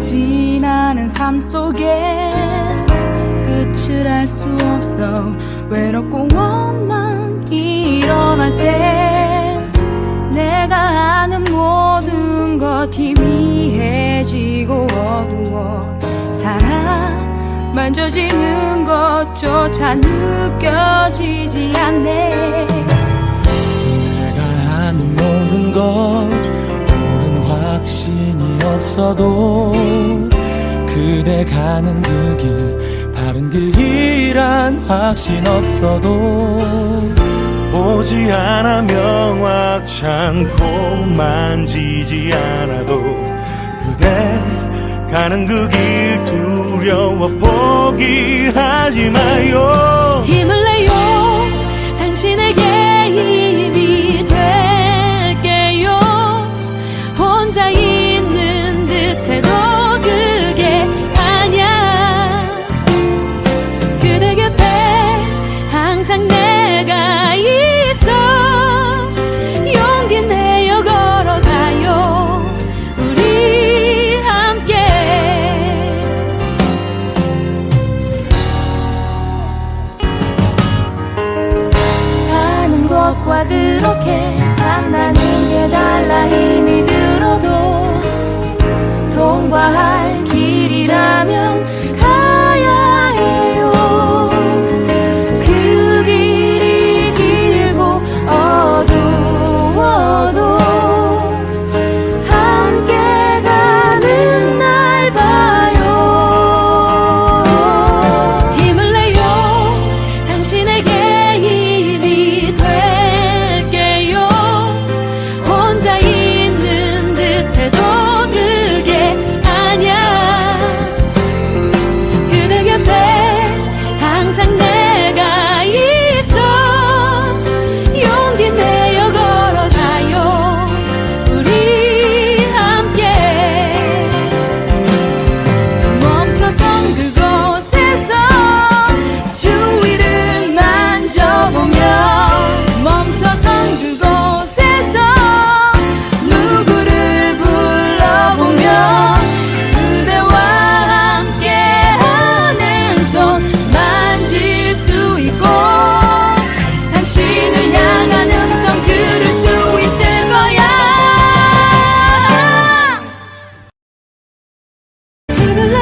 지나는 삶 속엔 끝을 알 수 없어. 외롭고 원망 일어날 때 내가 아는 모든 것 희미해지고 어두워. 사랑 만져지는 것조차 느껴지지 않네. 내가 아는 모든 것 옳은 확신이 없어도 그대 가는 그 길 바른 길이란 확신 없어도 보지 않아 명확치 않고 만지지 않아도 그대 가는 그 길 두려워 포기하지 마요 그렇게 산다는 게 달라 baby.